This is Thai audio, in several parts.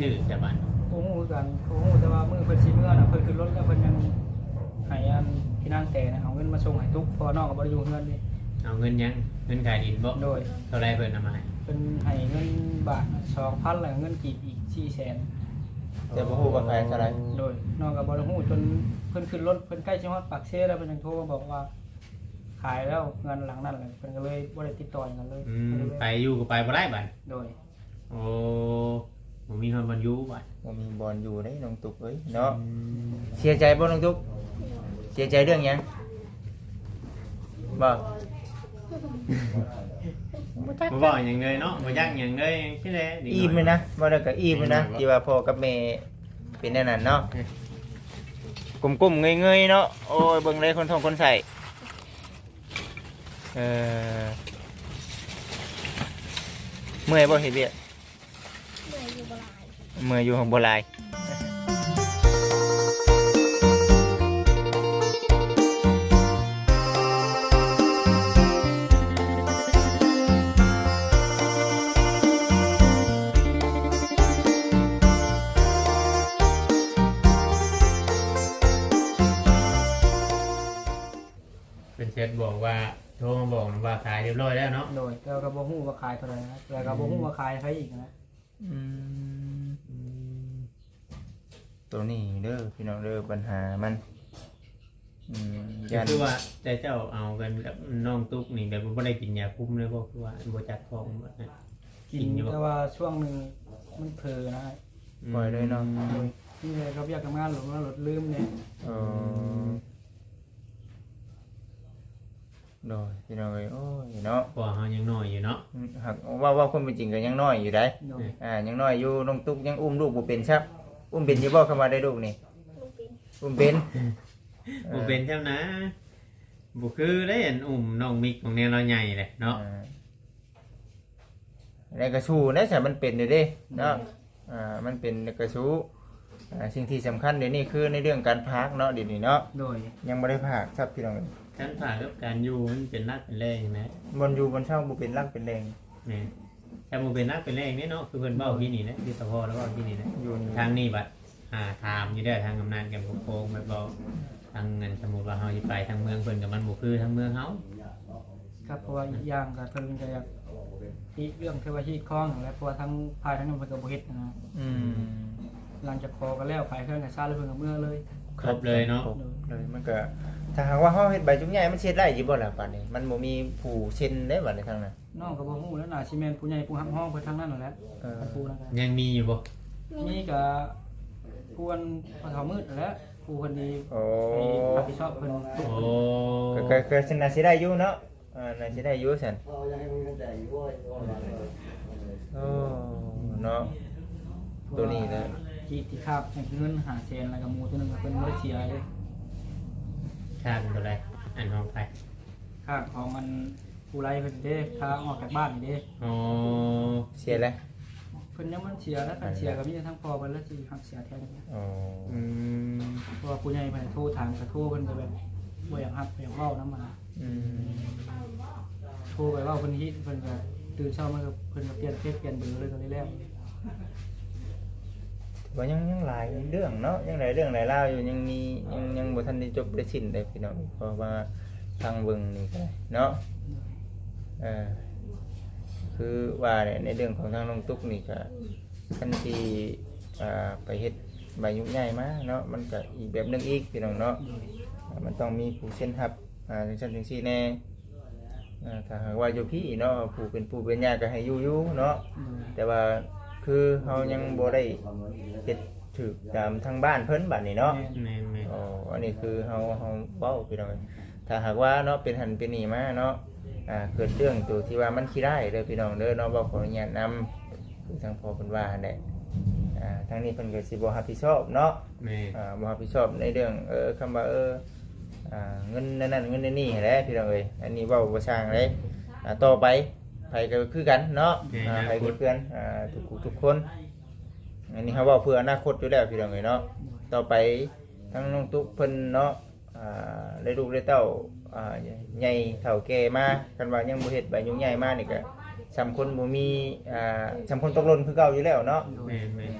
ชื่อจะบันโอ้โหกันโอ้โหแต่ว่ามือเพิ่นสิเมื่อน่ะเพิ่นขึ้นรถแล้วเพิ่นยังให้อันพี่นางแต่นะเอาเงินมาส่งให้ทุกพอน้องก็บ่ได้อยู่เฮือนนี่เอาเงินยังเงินขายดินบ่โดยเท่าไรเพิ่นเอามาให้เพิ่นให้เงินบาท2,000แล้วเงินกีบอีก400,000แต่บ่ฮู้ว่าใครเท่าไหร่โดยน้องก็บ่ได้ฮู้จนเพิ่นขึ้นรถเพิ่นใกล้สิฮอดปากเซแล้วเพิ่นยังโทรมาบอกว่า ขายแล้วเงินหลังนั้นเลยเพิ่นก็เลยบ่ได้ติดต่อหยังกันเลยอืมไปอยู่ก็ไปบ่ได้บัดโดยโอ้ บ่มีคนบรรยุบัดบ่มีบอลอยู่ได้น้องตุกเอ้ยเนาะเสียใจบ่น้องตุกเสียใจเรื่องหยังบ่บ่บอกหยังเลยเนาะบ่ยักหยังเลยพี่แลดีอิ่มเลยนะบ่ได้ก็อิ่มเลยนะที่ว่าพ่อกับแม่เป็นแน่นั่นเนาะกุมๆเงยๆเนาะโอ้ยเบิ่งเลยคนท้องคนใส่เออเมื่อยบ่เฮ็ดเวียก เมื่อยอยู่บ่หลาย เมื่อยอยู่ของบ่หลายเป็นเซตบอกว่าโทรมาบอกว่าขายเรียบร้อยแล้วเนาะ โดยแล้วก็บ่ฮู้ว่าขายเท่าไหร่นะแล้วก็บ่ฮู้ว่าขายใครอีกนะ อืมตัวนี้เด้อพี่น้องเด้อปัญหามันอืมก็ยันคือว่าแต่เจ้าเอากันกับน้องตุ๊กนี่แบบบ่ได้กินยาคุมเลยบ่คือว่าบ่จัดของบ่นะกิกินนอยู่บ่แต่ว่าช่วงหนึงมันเผลอนะปล่อยเลยเนาะโดยนี่เลยครับอยากทำงานหรือว่าหลดลืมเนี่ยเออ โดยพี่น้องเอ้ยโอ้ยเนาะเพราะว่าเฮายังน้อยอยู่เนาะอืมหักว่าว่าคนเป็นจริงก็ยังน้อยอยู่ได้โดยอ่ายังน้อยอยู่น้องตุ๊กยังอุ้มลูกบ่เป็นครับอุ้มเป็นอยู่บ่เข้ามาได้ลูกนี่ลูกปินอุ้มเป็นบ่เป็นจ้านะบ่คือได้อันอุ้มน้องมิกของแนวเราใหญ่เลยเนาะอ่าในกระชูนะแต่มันเป็นอยู่เด้เนาะอ่ามันเป็นกระชูอ่าสิ่งที่สำคัญเดี๋ยวนี้คือในเรื่องการพักเนาะเดี๋ยวนี้เนาะโดยยังไม่ได้พักครับพี่น้องเอ้ย การผ่ากับการอยู่มันเป็นรักเป็นแรงใช่ไหมบนอยู่บนเช่าบ่เป็นรักเป็นแรงแม่นถ้าบ่เป็นรักเป็นแรงนี่เนาะคือเพิ่นเว้าที่นี่นะที่ตะพอแล้วเว้าที่นี่นะอยู่นี่ทางนี้บัดอ่าถามอยู่เด้อทางกำนันกับโคงแบบบ่ทางเงินสมมุติว่าเฮาสิไปทางเมืองเพิ่นก็มันบ่คือทางเมืองเฮาครับเพราะว่าอีกอย่างก็เพิ่นก็อยากอีกเรื่องเทวาชีตคล้องนั่นแหล้วเพราะว่าทั้งภายทั้งนั้นเพิ่นก็บ่เฮ็ดนะอืมหลังจากคอกันแล้วขายเครื่องก็ซ่าแล้วเพิ่นก็เมื่อเลยครบเลยเนาะครบเลยมันก็ ถ้าหากว่าเฮาเฮ็ดใบจุงใหญ่มันเช็ดได้อยู่บ่ล่ะป่านนี้ มันบ่มีผู้เซ็นได้บัดนี้ทางนั้นน้องก็บ่ฮู้แล้วน่าสิแม่นผู้ใหญ่ผู้ฮับห้องเพิ่นทางนั้นนั่นแหละเออท่านผู้นั่นก็ยังมีอยู่บ่นี่ก็ผู้อันพอเฒ่ามืดนั่นแหละผู้เพิ่นนี่โอ้ให้รับผิดชอบเพิ่นโอ้ก็ก็ก็สิน่าสิได้อยู่เนาะอ่าน่าสิได้อยู่ซั่นโอ้เนาะ ตัวนี้เลยที่ที่คาบให้เงินหาแสนแล้วก็หมู่ตัวหนึงก็เพิ่นบ่ได้เสียเลย ค่าเป็นเท่าไหร่อันห้องไปค่าของมันผู้ไรเพิ่นเด้ค่าออกจากบ้านนี่เด้อ๋อเสียแล้วเพิ่นยังมันเสียแล้วกันเสียก็มีแต่ทั้งพ่อเพิ่นแล้วสิหักเสียแทนอ๋ออืมเพราะว่าผู้ใหญ่เพิ่นโทรถามก็โทรเพิ่นก็แบบบ่อยากรับบ่อยากเว้านำมาอืมโทรไปเว้าเพิ่นฮิตเพิ่นก็ตื่นเช้ามาก็เพิ่นก็เปลี่ยนเฟซเปลี่ยนเบอร์เลยก็เลยแล้ว ว่ายังยังหลายเรื่องเนาะยังหลายเรื่องหลายราวอยู่ยังมียังยังบ่ทันได้จบได้สิ้นได้พี่น้องเพราะว่าทางเบิ่งนี่ก็เนาะเออคือว่าเนี่ยในเรื่องของทางน้องตุ๊กนี่ก็คันที่อ่าไปเฮ็ดใบยุ่งใหญ่มาเนาะมันก็อีกแบบหนึงอีกพี่น้องเนาะมันต้องมีผู้เซ็นรับอ่าจังซั่นจังซี่แน่อ่าถ้าหากว่าอยู่พี่เนาะผู้เป็นผู้เป็นญาติก็ให้อยู่อยู่เนาะแต่ว่า คือเขายังบ่ได้เฮ็ดถูกตามทางบ้านเพิ่นบัดนี้เนาะแม่นแม่นอ๋ออันนี้คือเฮาเฮาเว้าพี่น้องถ้าหากว่าเนาะเป็นหันเป็นนี่มาเนาะอ่าเกิดเรื่องตัวที่ว่ามันขี้ได้เด้อพี่น้องเด้อเนาะบ่ขออนุญาตนำคือทางพ่อเพิ่นว่าหั่นแหละอ่าทางนี้เพิ่นก็สิบ่รับผิดชอบเนาะแม่นอ่าบ่รับผิดชอบในเรื่องเออคำว่าเอออ่าเงินนั่นนั่นเงินนี่แหละพี่น้องเอ้ยอันนี้เว้าบ่ช่างเลยอ่าต่อไป ไผก็คือกันเนาะอ่าไผก็เพื่อนอ่าทุกผู้ทุกคนอันนี้เขาเว้าเพื่ออนาคตอยู่แล้วพี่น้องเอ้ยเนาะต่อไปทั้งน้องตุ๊กเพิ่นเนาะอ่าได้ลูกได้เต้าอ่าใหญ่เฒ่าแก่มากันว่ายังบ่เฮ็ดใบยุ่งใหญ่มานี่ก็สำคนบ่มีอ่าสำคนตกหล่นคือเก่าอยู่แล้วเนาะแม่นแม่น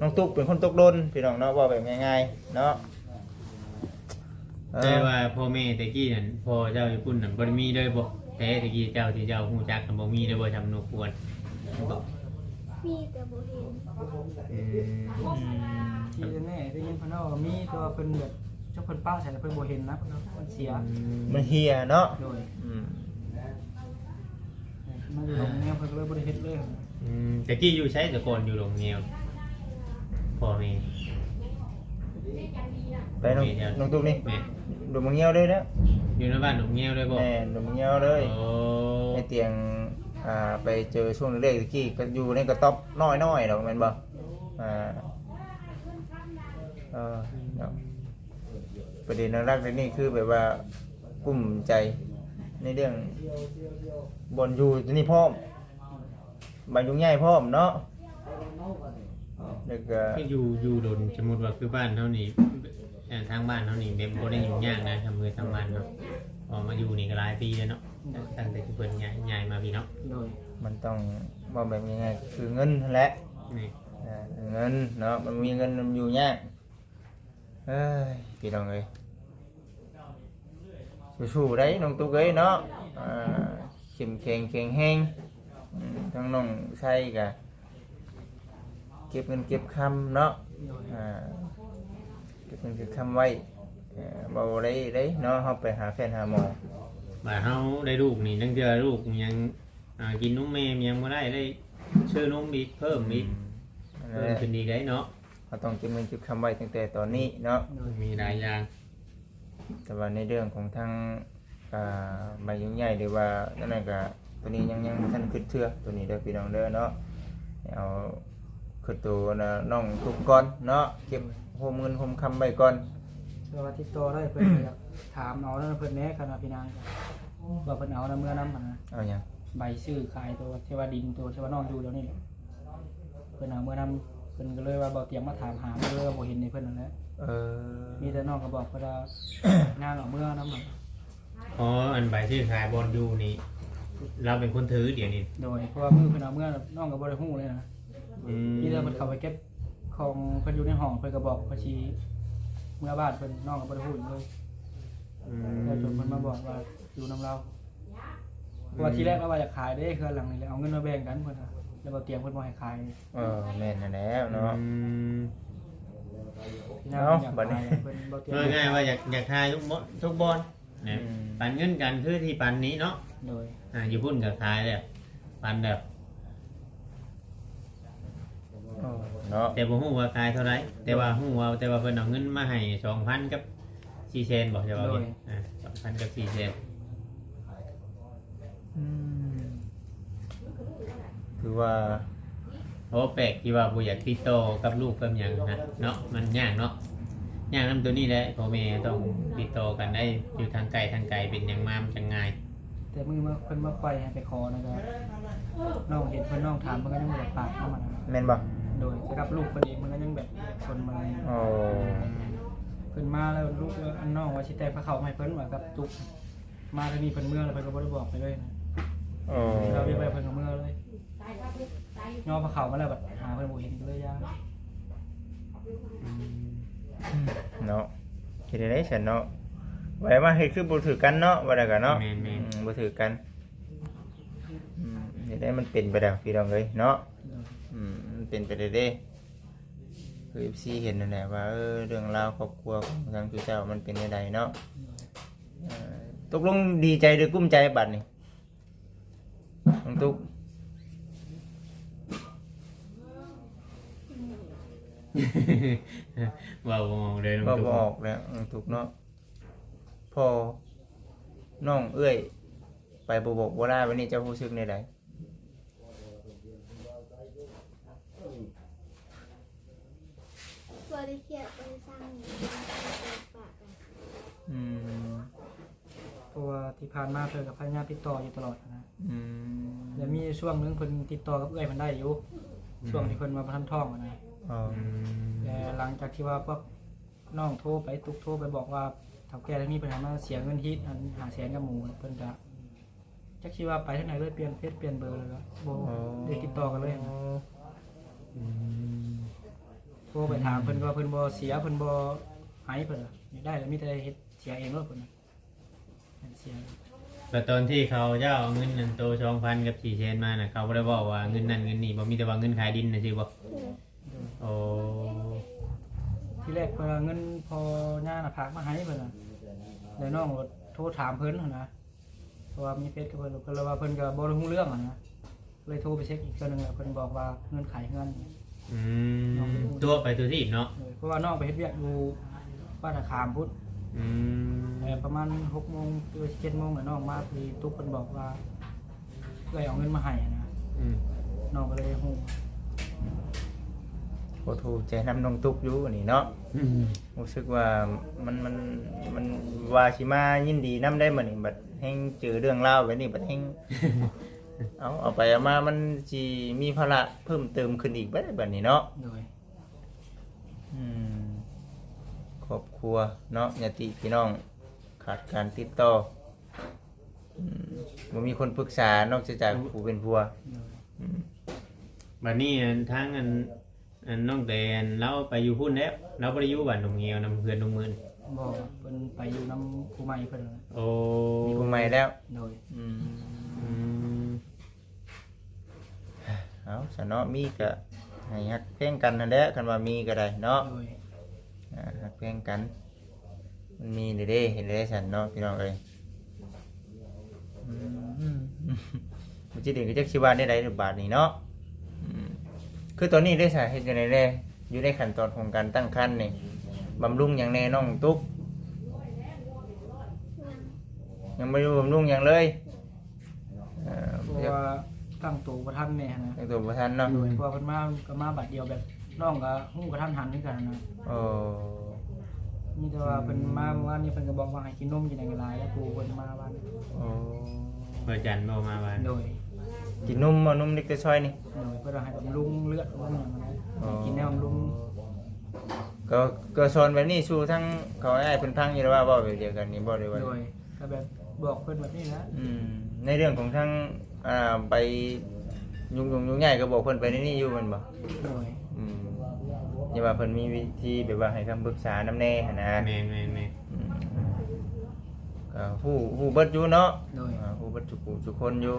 น้องตุ๊กเป็นคนตกหลนพี่น้องเนาะว่าแบบง่ายๆเนาะเอแต่อว่าพ่อแม่ตะกี้นั่นพ่อเจ้าญี่ปุ่นนั่นบ่ได้มีเลยบ่ แต่ตะกี้เจ้าที่เจ้าฮู้จักกันบ่มีเลยบ่จำนควรบ่มีแต่บ่เห็นอืมที่แน่ๆได้ยินเพิ่นว่ามีแตัวาเพิ่นแบบเจ้าเพิ่นป้าใส่แล้วเพิ่นบ่เห็นนะเพิ่นว่ามันเสียมันเฮียเนาะโดยอืมมันอยู่ตรงเนี้ยเพิ่นก็เลยบ่ได้เฮ็ดเลยอืมตะกี้อยู่ใช้แต่ก่อนอยู่โรงเรียนพ่อแม่ไปน้องน้องตุ๊กนี่แม่ดูมึงเงี้ยวเลยนะ อยู่ในบ้านหนุ่มเงี้ยวเลยบ่แม่ดูมึงเงี้ยวเลยโอ้ในเตียงอ่าไปเจอช่วงแรกๆตะกี้ก็อยู่ในกระต๊อบน้อยๆดอกแม่นบ่อ่าเออเนาะประเด็นรักๆในนี่คือแบบว่ากุ้มใจในเรื่องบนอยู่ที่นี่พร้อมบานยุ่งใหญ่พร้อมเนาะแล้วก็ที่อยู่อยู่โดนสมมุติว่าคือบ้านเฮานี่เอ่อทางบ้านเฮานี่แบบบ่ได้ยุ่งยากนะทำมือทางบ้านเนาะออกมาอยู่นี่ก็หลายปีแล้วเนาะตั้งแต่ที่เพิ่นย้ายย้ายมาพี่เนาะโดยมันต้องบอกแบบยังไงคือเงินนั่นแหละนี่อ่าเงินเนาะมันมีเงินมันอยู่ยากเอ้ยพี่น้องเอ้ยสู้ๆได้น้องตุ๊กเอ้ยเนาะอ่าเข้มแข็งแข็งแรงอืมทั้งน้องใช่กะเก็บเงินเก็บคำเนาะ โดย อ่า เก็บเงินเก็บคำไว้เอ่อเบาได้ได้เนาะเขาไปหาแฟนหาหมอบ่าเฮาได้ลูกนี่ตั้งแต่ลูกยังอ่ากินนมแม่ยังบ่ได้ได้ชื่อนมอีกเพิ่มอีกนั่นเพิ่แหมละขึ้นอีกได้เนาะเขาต้องเก็บเงินเก็บคำไว้ตั้งแต่ตอนนี้เนาะโดยมีหลายอย่างแต่ว่าในเรื่องของทางอ่าใบยุ่งใหญ่หรือว่านั่นน่ะก็ตัวนี้ยังยังบ่ท่านขึ้นเชื่อตัวนี้เด้อพี่น้องเด้อเนาะเอา ขึ้นตัวนะน้องทุกก่อนเนาะเก็บโฮมเงินโฮมคำไว้ก่อนแต่ว่าติดต่อได้เพิ่นก็อยากถามเอาแล้วเพิ่นแหน่คันว่าพี่นางว่าเพิ่นเอานำเมื่อนำหั่นนะเอาหยังใบซื้อขายตัวเทวาดินตัวเทวานองอยู่เดี๋ยวนี้แหละเพิ่นเอาเมื่อนำเพิ่นก็เลยว่าบ่เตรียมมาถามหาเพิ่นเลยว่าบ่เห็นในเพิ่นนั่นแหละเออมีแต่น้องก็บอกเพิ่นว่างานเอาเมื่อนำหั่นอ๋ออันใบที่ขายบอลอยู่นี่ เราเป็นคนถือเดี๋ยวนี้โดยเพราะว่ามือเพิ่นเอาเมื่อน้องก็บ่ได้ฮู้เลยนะ อืมมีแต่เพิ่นเข้าไปเก็บของเพิ่นอยู่ในห้องเพิ่นก็บอกว่าสิเมื่อบ้านเพิ่นน้องก็บ่ได้ฮู้เลยอืแล้วจนเพิ่นมาบอกว่าอยู่นํเราเพราะว่าทีแรกเราว่าจะขายเด้คือหลังนี่แหละเอาเงินมาแบ่งกันเพิ่นน่ะแล้วบ่เตรียมเพิ่นบ่ให้ขายเออแม่นนั่นแหล้วเนาะ อืมพี่น้าเอ้าอยากบัดนี้ ขายเพิ่นบ่เตรียมเอาง่ายๆว่าอยากอยากทายทุกบอลทุกบอลนะอืม ปันเงินกันคือที่ปันนี้เนาะโดย อ่าอยู่พุ่นกับขายเลยปันแบบ เออเนาะแต่บ่ฮู้ว่าขายเท่าไหรแต่ว่าฮู้ว่าแต่ว่าเพิ่นเอาเงินมาให้สองพันกับสี่เซนบอกจะว่าไงอ่าสองพันกับสี่เซนอืมคือว่าโอ้แปลกที่ว่าบ่อยากติดต่อกับลูกกับหยังนะเนาะมันยากเนาะยากนํตัวนี้แหละพ่อแม่ต้องติดต่อกันได้อยู่ทางไกลทางไกลเป็นหยังมามันจังง่ายแต่มือมาเพิ่นมาปล่อยให้ไปขอนะก็น้องเห็นเพิ่นน้องถามเพิ่นก็ยังบ่อยากปากเข้ามานะแม่นบ่ โดยแต่กับลูกเพิ่นเองมันก็ยังแบบชนมาโอ้เพิ่นมาแล้วลูกอันน้องว่าสิแต่งพระเขามาให้เพิ่นว่ากับตุก มาทางนี้เพิ่นเมื่อแล้วเพิ่นก็บ่ได้บอกไปเลยนะโอ้เราเรียกไปเพิ่นก็เมื่อเลยย่อพระเขามาแล้วแบบหาเพิ่นบ่เห็นก็เลยยากเนาะคิดได้ฉันเนาะไว้มาเฮ็ดคือบ่ถือกันเนาะว่าได้กันเนาะแม่นอืมบ่ถือกันอืมเดี๋ยวได้มันเป็นไปแล้วพี่น้องเอ้ยเนาะอืมมัน เป็นไปได้เด้คือ FC เห็นนั่นแหละว่าเออเรื่องราวครอบครัวของทางพี่เจ้ามันเป็นจังไดเนาะเอ่อตกลงดีใจหรือกุ้มใจบัดนี้น้องตุ๊กๆว่าบ่มองเลยน้องก็ตุ๊กบออกแล้วน้องตุ๊กเนาะพอน้องเอ้ย ไปบ่บอกบ่ได้วันนี้เจ้ารู้สึกในใด ได้เครียดบ่ได้สร้างหยังปากกันอืมเพราะว่าที่ผ่านมาเพิ่นกับพยายามติดต่ออยู่ตลอดนะอืมแล้วมีช่วงหนึงเพิ่นติดต่อกับเอื้อยเพิ่นได้อยู่ช่วงที่เพิ่นมาบ่ทันท้องอะนะอ๋ออืมแต่หลังจากที่ว่าพวกน้องโทรไปตุกโทรไปบอกว่าเฒ่าแก่ทางนี้เพิ่นหามาเสียเงินฮิตอันหาแสนกับหมู่เพิ่นก็จักสิว่าไปทางไหนเลยเปลี่ยนเฟซเปลี่ยนเบอร์เลยก็บ่ได้ติดต่อกันเลยนะ อืม โทรไปถามเพิ่นว่าเพิ่นบ่เสียเพิ่นบ่หายเพิ่นน่ะอยากได้แล้วมีแต่เฮ็ดเสียเองเนาะเพิ่นน่ะมันเสียแต่ตอนที่เขาเจ้าเอาเงินนั่นโตสองพันกับสี่เชนมาน่ะเขาบ่ได้บอกว่าเงินนั่นเงินนี่บ่มีแต่ว่าเงินขายดินนะสิบ่โดยโอ้ที่แรกเพิ่นว่าเงินพอย่าน่ะฝากมาให้เพิ่นน่ะแล้วน้องก็โทรถามเพิ่นหั่นนะเพราะว่ามีเฟซกับเพิ่นเพิ่นเลยว่าเพิ่นก็บ่รู้เรื่องหั่นนะเลยโทรไปเช็คอีกเทื่อนึงแล้วเพิ่นบอกว่าเงินขายเงิน อืมตัวไปตัวที่เนาะเออเพราะว่าน้องไปเฮ็ดเวียกอยู่บ้านตะขามพุทธอืมเอ่อประมาณ6โมงหรือ7โมงน่ะน้องมาพอดีตุ๊กเพิ่นบอกว่าเอ้ยเอาเงินมาให้นะอืมน้องก็เลยฮู้โอ้โหใจน้ำน้องตุ๊กอยู่อันนี้เนาะอืมรู้สึกว่ามันมันมันว่าสิมายินดีน้ำได้มื้อนี้บัดแฮงเจอเรื่องราวแบบนี้บัดแฮง เอาเอาไปเอามามันสิมีภาระเพิ่มเติมขึ้นอีกบัดบัดนี้เนาะโดยอืมครอบครัวเนาะญาติพี่น้องขาดการติดต่ออืมบ่มีคนปรึกษานอกจากผู้เป็นผัวโดยอืมบัดนี้อันทั้งอันอันน้องแดนเราไปอยู่พุ่นแล้วเราบ่ได้อยู่บ้านหนองเงียวนำเพื่อนหนองมืนบอกเพิ่นไปอยู่น้ำครูใหม่เพิ่นน่ะโอ้มีผู้ใหม่แล้วโดยอืมอืม เอาซะเนาะมีก็ให้ฮักเพ่งกันนั่นแหละคันว่ามีก็ได้เนาะโดยอ่าฮักเพ่งกัน มันมีเด้เด้เห็นได้สันเนาะพี่น้องเอ้ยอืมมันจะเด็กก็จะคิดว่าได้ไรหรือบาทนี่เนาะอืมคือตอนนี้ได้สาเหตุอยู่ในแน่อยู่ในขั้นตอนของการตั้งครรภ์นี่บำรุงอย่างแน่น้องตุ๊ก ยังไม่รู้บำรุงอย่างเลยอ่าเพราะว่า ตั้งตัวบ่ทันแม่นะตั้งตัวประทันเนาะโดยเพราะว่าเพิ่นมาก็มาบัดเดียวแบบน้องก็ฮู้กระทันหันคือกันนะโอ้มีแต่ว่าเพิ่นมาเมื่อวานนี้เพิ่นก็บอกว่าให้กินนมกินอะไรหลายแล้วปู่เพิ่นมาวันโอ้เมื่อจันทร์บ่มาบ้านโดยกินนุ่มบ่นุ่มเล็กแต่ซอยนี่ โดยเพิ่นว่าให้บำรุงเลือดบำรุงหยังนะอ๋อกินแนวบำรุงก็ก็สอนแบบนี้สู่ทั้งเขาไอ้ายเพิ่นพังอยู่แล้วว่าบ่แบบเดียวกันนี่บ่ได้ว่าโดยก็แบบบอกเพิ่นแบบนี้นะ อืมในเรื่องของทั้ง อ่าไปยุ่งยุ่งยุ่งใหญ่ก็บอกเพิ่นไปในนี่อยู่แมันบ่โดยอืมอย่าว่าเพิ่นมีวิธีแบบว่าให้คำปรึกษานำแน่หั้นนะแม่นแม่นแม่นอืมก็ฮู้ฮู้เบิดอยู่เนาะโดยอ่าฮู้เบิดทุกผู้ทุกคนอยู่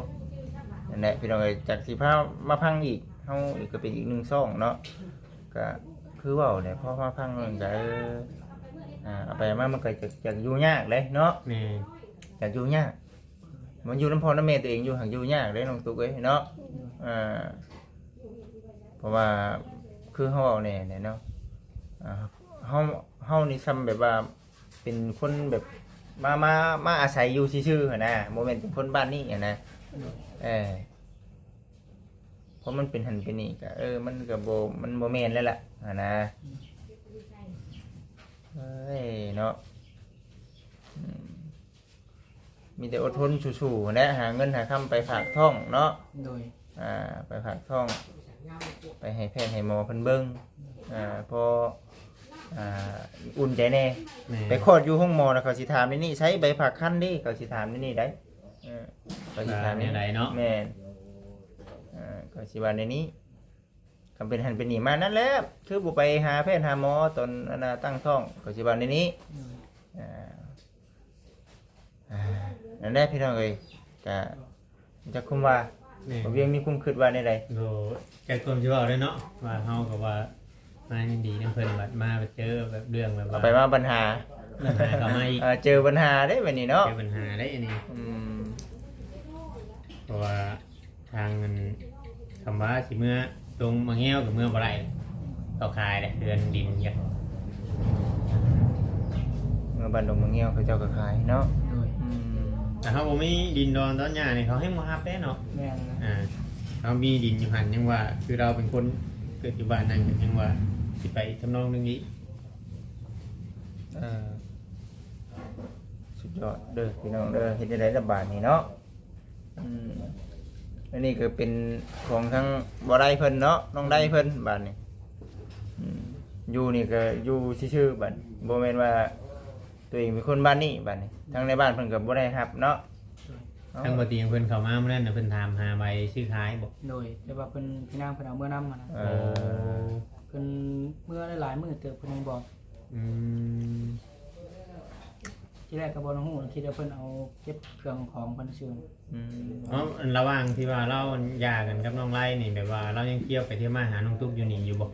นั่นแหละพี่น้องเอ้ยจากสิพามาพังอีกเฮาอีกก็เป็นอีกหนึ่งซ่องเนาะก็คือเว้าเนี่ยพอมาพังมันก็เอออ่าเอาไปมามันก็จะจะอยู่ยากเลยเนาะ แม่นอยากอยู่ยาก มันอยู่น้ำพอน้ำเมตัวเองอยู่ห่างอยู่ยากเลยน้องตุ๊กเอ้ยเนาะอ่าเพราะว่าคือเฮาเอาแน่เนี่ยเนาะอ่าเฮาเฮานี่ซ้ำแบบว่าเป็นคนแบบมามามาอาศัยอยู่ซื่อๆหั้นนะโมเมนต์เป็นคนบ้านนี้อะนะเออเพราะมันเป็นหันเป็นนี่ก็เออมันก็บ่มันบ่แม่นแล้วล่ะอะนะเอ้ยเนาะอืม มีแต่อดทนสู้ๆนะหาเงินหาคำไปฝากท่องเนาะโดยอ่าไปฝากท่อง ไปให้แพทย์ให้หมอเพิ่นเบิ่งอ่าพออ่าอุ่นใจแน่ แม่นไปคลอดอยู่ห้องหมอนะเขาสิถามในนี่ใช้ใบผักคั้นดิเขาสิถามในนี่ได้เออเขาสิถามในไหนเนาะแม่นอ่าเขาสิว่าในนี้คำเป็นหันเป็นหนีมานั่นแหละคือบ่ไปหาแพทย์หาหมอตอนอนนาตั้งท้องเขาสิว่าในนี้โดยอ่าอ่า นั่นแหละพี่น้องเอ้ยก็จะคุมว่าแม่นบ่เวียงมีคุมคิดว่าในใดโดแกความจะบอกเลยเนาะว่าเฮากับว่ามายินดีนํเพิ่นบัดมาไปเจอแบบเรื่องแบบเอาว่าไปมาปัญหาปัญหาเข้ามาอีกเอ่อเจอปัญหาได้แบบนี้เนาะเจอปัญหาได้อันนี้ อืมเพราะว่าทางมันคำว่าสิเมื่อตรงมาเงี้ยวกับเมื่อบ่ไรเขาขายเลยเดือนดินอย่างเมื่อบันดงเมืองเงี้ยวเขาเจ้าก็ขายเนาะโดยอืม แต่เขาบ่มีดินดอนตอนหญ้านี่เขาให้มาฮับได้เนาะแม่นนะอ่าเขามีดินอยู่หันยังว่า คือเราเป็นคนเกิดอยู่บ้านนั่นยังว่าสิไปทำนองนึงนี้เออสุดยอดเด้อพี่น้องเด้อเฮ็ดได้ระบาดนี่เนาะอืมอันนี้ก็เป็นของทั้งบ่ได้เพิ่นเนาะน้องได้เพิ่นบาดนี้อืมอยู่นี่ก็อยู่ซื่อๆบัดบ่แม่นว่า ตัวเองเป็นคนบ้านนี้บัดนี้ทั้งในบ้านเพิ่นก็บ่ได้รับเนาะทางบ่เตียงเพิ่นเข้ามาเมื่อนั้นน่ะเพิ่นถามหาใบชื่อขายบ่โดยแต่ว่าเพิ่นพี่นางเพิ่นเอาเมื่อนำมานะเอโอ้อเพิ่นเมื่อายมือเติบเพิ่นยังบอกอืมที่แรกก็บ่รู้คิดว่าเพิ่นเอาเก็บเครื่องของเพิ่นซื่ออืมอ๋อระหว่างที่ว่าเราหย่ากันกับน้องไล่นี่แบบว่าเรายังเที่ยวไปเที่ยวมาหาน้องตุ๊กอยู่นี่อยู่บ่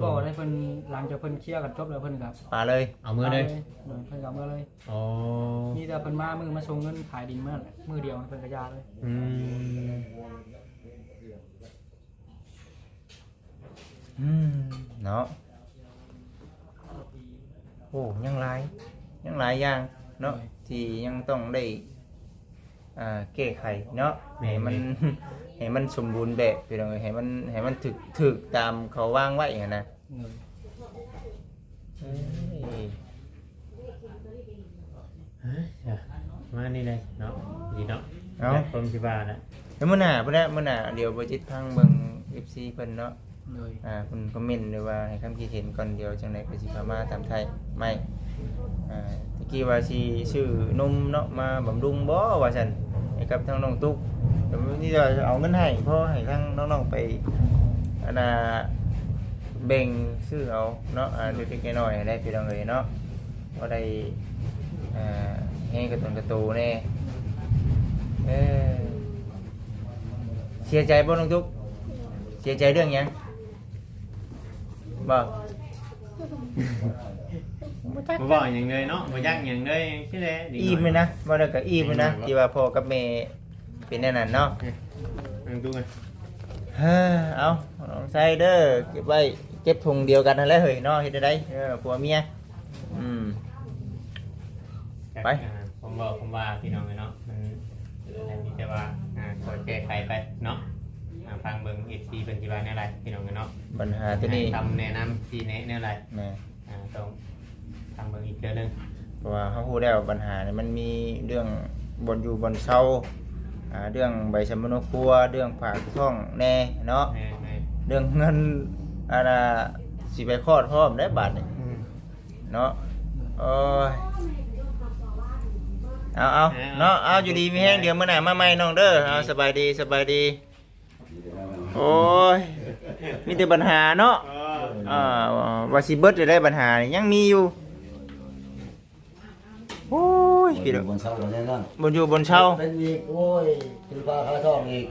บ่ได้เพิ่นหลังจากเพิ่นเคลียร์กันจบแล้วเพิ่นก็ปลาเลยเอามือเลยโดยเพิ่นก็เอามือเลยอ๋อมีแต่เพิ่นมามือมาส่งเงินขายดินเมื่อแหละมือเดียวเพิ่นก็ยาเลยอืมอืมเนาะโอ้ยังหลายยังหลายอย่างเนาะที่ยังต้องได้ อ่าแก้ไขเนาะให้มันให้มันสมบูรณ์แบบพี่น้องเอ้ยให้มันให้มันถึกถึกตามเขาวางไว้อย่างนั้นนะเงินเอ้ยฮะจ้ะมานี่เลยเนาะดีเนาะเอาแบบผมสิว่าละแล้วมื้อหน้าพุ่นน่ะมื้อหน้าเดี๋ยวบ่จิตพังเบิ่ง FC เพิ่นเนาะโดยอ่าเพิ่นคอมเมนต์หรือว่าให้คำคิดเห็นก่อนเดี๋ยวจังไดก็สิพามาตามไทยไม่อ่าตะกี้ว่าสิซื้อนมเนาะมาบำรุงบ่ว่าซั่น ให้กับทางน้องตุ๊กเดี๋ยววันนี้จะเอาเงินให้เพราะให้ทางน้องๆไปอันน่ะแบ่งซื้อเอาเนาะอ่าเล็กๆน้อยๆได้พี่น้องเอ้ยเนาะบ่ได้อ่าให้กระตุนกระตูแน่เออเสียใจบ่น้องตุ๊กเสียใจเรื่องหยังบ่ บ่บอกอย่างเลยเนาะบ่ยักอย่างเลยที่แลดีอิ่มเลยนะบ่ได้ก็อิ่มเลยนะที่ว่าพ่อกับแม่เป็นแน่นั่นเนาะน้องตุ๊กอะเฮ้อเอาน้องไซเดอร์เก็บไว้เก็บถุงเดียวกันนั่นแหละเฮ้ยเนาะเฮ็ดได้ไดเออผัวเมียอืม ไปอ่าผมบอกผมว่าพี่น้องเลยเนาะมันอันนี้แต่ว่าอ่าขอแก้ไขไปเนาะอ่าฟังเบิ่ง FC เพิ่นสิว่าแนวไรพี่น้องเลยเนาะปัญหาตัวนี้ทำแนะนำที่แนะแนวไรแม่ อ่าต้อง ทำเบิ่งอีกเทื่อนึงเพราะว่าเฮาฮู้แล้วปัญหาเนี่ยมันมีเรื่องบนอยู่บนเซาอ่าเรื่องใบสมโนครัว เรื่องฝากท้องแน่เนาะแม่แม่เรื่องเงินอันน่ะสิไปคลอดพร้อมได้บาทนี่อืมเนาะโอ้ยเอาเอาเนาะเอาอยู่ดีมีแห้งเดี๋ยวมื้อหน้ามาใหม่น้องเด้อเอาสบายดีสบายดี โอ้ยมีแต่ปัญหาเนาะ อ่าว่าสิเบิดจะได้ปัญหานี่ยังมีอยู่ โอ้ยพี่พี่น้องบนเสาแน่นอนบนอยู่บนเช่าเป็นอีกโอ้ยคือปลาคาทองอีก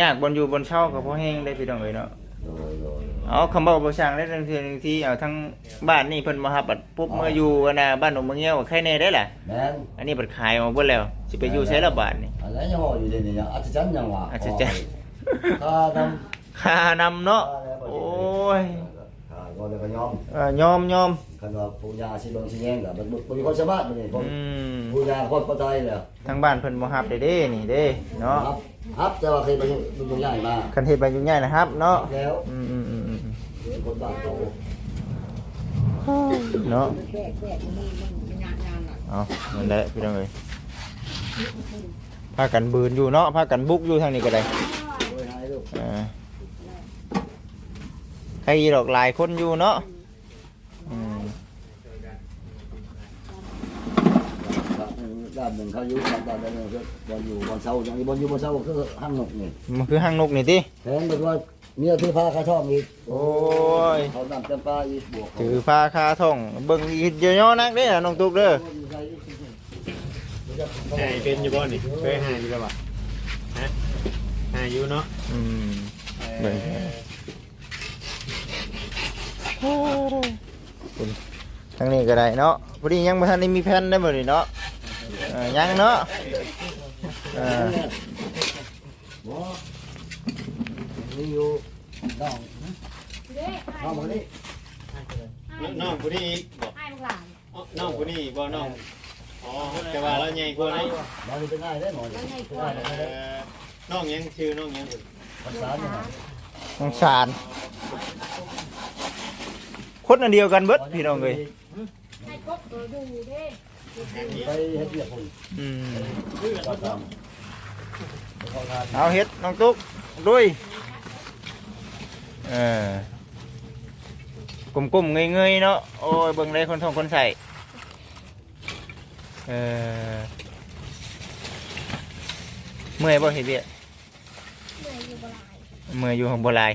ยากบนอยู่บนเช่ากับพ่อแห้งได้พี่น้องเอ้ยเนาะโดยโดยเอาคำบอกบ่ช่างได้ทังทีทังทีเอาทั้งบ้านนี่เพิ่นมาหับบัดปุ๊บเมื่ออยู่อันน่ะบ้านหนองมะเงี้ยวใครแน่ได้ล่ะแม่นอันนี้บัดขายออกเบิดแล้วสิไปอยู่ใช้ละบาทนี่ อะไรยังว่าอยู่เดี๋ยวนี้ยังอัศจรรย์ยังว่าอัศจรรย์ข้าดค่านำเนาะำโอ้ยข้า ก็เลยก็ยอมเอ่อยอมยอมคันว่าผู้ยาสิเบิ่งสิแยงก็มันบ่มีคนสามารถมันนี่ผมอืมผู้ยาคนเข้าใจแล้วทางบ้านเพิ่นบ่ฮับได้เด้นี่เด้เนาะครับครับแต่ว่าเคยไปดูตัวใหญ่มาคันเฮ็ดใบยุ่งยากนะครับ เนาะแล้วอืมอืมอืมอืมเป็นคนบ้านเขาเนาะเอานั่นแหละพี่น้องเอ้ยพากันบืนอยู่เนาะพากันบุกอยู่ทางนี้ก็ได้ โดยหายลูก อ่า ใครดอกหลายคนอยู่เนาะอืมครับด้านหนึ่งเขาอยู่ด้านด้านหนึ่งก็บนอยู่บนเสาอย่างนี้บนอยู่บนเสาคือห้างนกนี่มันคือห้างนกนี่ติแทนแบบว่าเมียที่พาคาทองอีกโอ้ยเขานำจำปาอีกบวกเขาถือผ้าคาท่องเบิ่งอีกเดี๋ยวย่อนักเด้อน้องตุ๊กเด้อหายเป็นอยู่บ่นี่เคยหายอยู่แล้วบ่ฮะหายอยู่เนาะอืมเบิ่งคุณ ทางนี้ก็ได้เนาะพอดียังบ่ทันได้มีแผ่นได้บ่นี่เนาะเออยังเนาะเออนี่อยู่น้องเน้องมานี่น้องผู้นี้อีกบ่ไอ้ลูกหลานอ๋อน้องผู้นี้อีกบ่น้องอ๋อแต่ว่าเราใหญ่กว่าน้องนี่เป็นง่ายได้หมอเราใหญ่กว่าเออน้องยังชื่อน้องยังภาษาเนี่ยสงสา คนอันเดียวกันเบิดพี่น้องเอ้ยให้กบตัวดูเด้ไปเฮ็ดเวียกคนอืมก็ทำไปเข้างานเอาเฮ็ดน้องตุ๊กดุยเออกลมๆเงยๆเนาะโอ้ยเบิ่งได้คนท้องคนใส่เออเมื่อยบ่เฮ็ดเวียกเหนื่อยอยู่บ่หลายเมื่อยอยู่ของโบราณ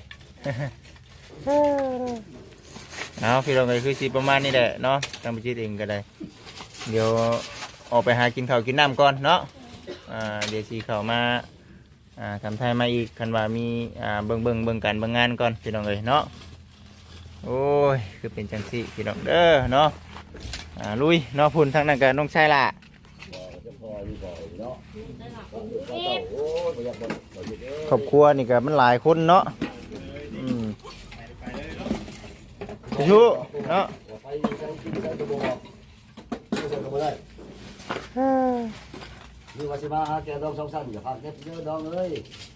เอาพี่น้องก็คือสิประมาณนี้แหละเนาะทางไปจิตเองก็ได้ เดี๋ยวออกไปหากินข้าวกินน้ำก่อนเนาะอ่าเดี๋ยวสิเข้ามาอ่าทำไทยมาอีกคันว่ามีอ่าเบิ่งเบิ่งเบิ่งกันเบิ่งงานก่อนพี่น้องเอ้ยเนาะโอ้ยคือเป็นจังซี่พี่น้องเด้อเนาะอ่าลุยเนาะพุ่นทางนั้นก็น้องชายละจะพอบครอบครัวนี่ก็มันหลายคนเนาะอืม ชูเนาะไปใช้กินใช้ตัวบ่บ่ใช้ตัวบ่ได้นี่ว่าสิมาหาแกดองสองสั้นอย่าพาแกเด้อดองเอ้ย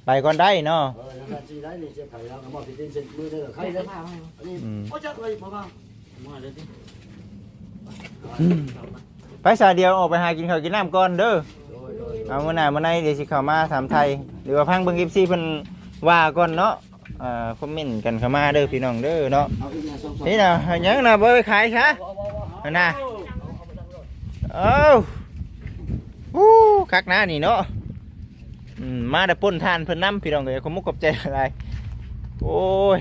ไปก่อนได้เนาะเออนั่นสิได้นี่เจ็บไข้แล้วก็มาสิเป็นเส้นมือเด้อไข้เด้ออันนี้โอ้จักเลยพ่อบ้างมาเด้อติไปสายเดียวออกไปหากินข้าวกินน้ำก่อนเด้อโดยโดยเอามื่อหน้ามื่อไหนเดี๋ยวสิเข้ามาถามไทยหรือว่าพังเบิ่ง FC เพิ่นว่าก่อนเนาะ อ่าคอมเมนต์กันเข้ามาเด้อพี่น้องเด้อเนาะเอาอีกแน่สองสองนี่น่ะหยังน่ะบ่ไปขายซะนั่นน่ะเอ้าฮู้คักหน้านี่เนาะอืมมาได้ป่นทานเพิ่นนํพี่น้องเอ้ยขอมุกขอบใจหลายโอ้ย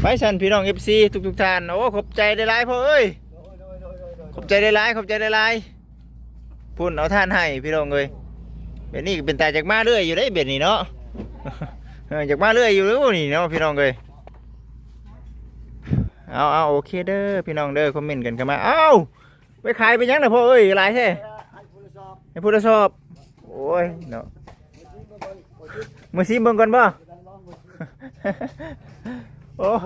ไปสั่นพี่น้อง FC ทุกๆท่านโอ้ขอบใจได้หลายพ่อเอ้ยขอบใจได้หลายขอบใจได้หลายพุ่นเอาท่านให้พี่น้องเอ้ยเบ็ดนี้ก็เป็นตาจากมาเรื่อยอยู่ได้เบ็ดนี่เนาะเออ จากมาเรื่อยอยู่หรู้นี่เนาะพี่น้องเอ้ยเอาเอาโอเคเด้อพี่น้องเด้อคอมเมนต์กันเข้ามาเอ้าไปขายไปยังน่ะพ่อเอ้ยหลายแท้ให้ผู้ทดสอบโอ้ยเนาะมือซีเบิ่งก่อนบ่โอ้ย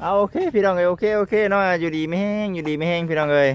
เอาโอเคพี่น้องเอ้ยโอเคโอเคเนาะอยู่ดีไม่แห้งอยู่ดีไม่แห้งพี่น้องเอ้ย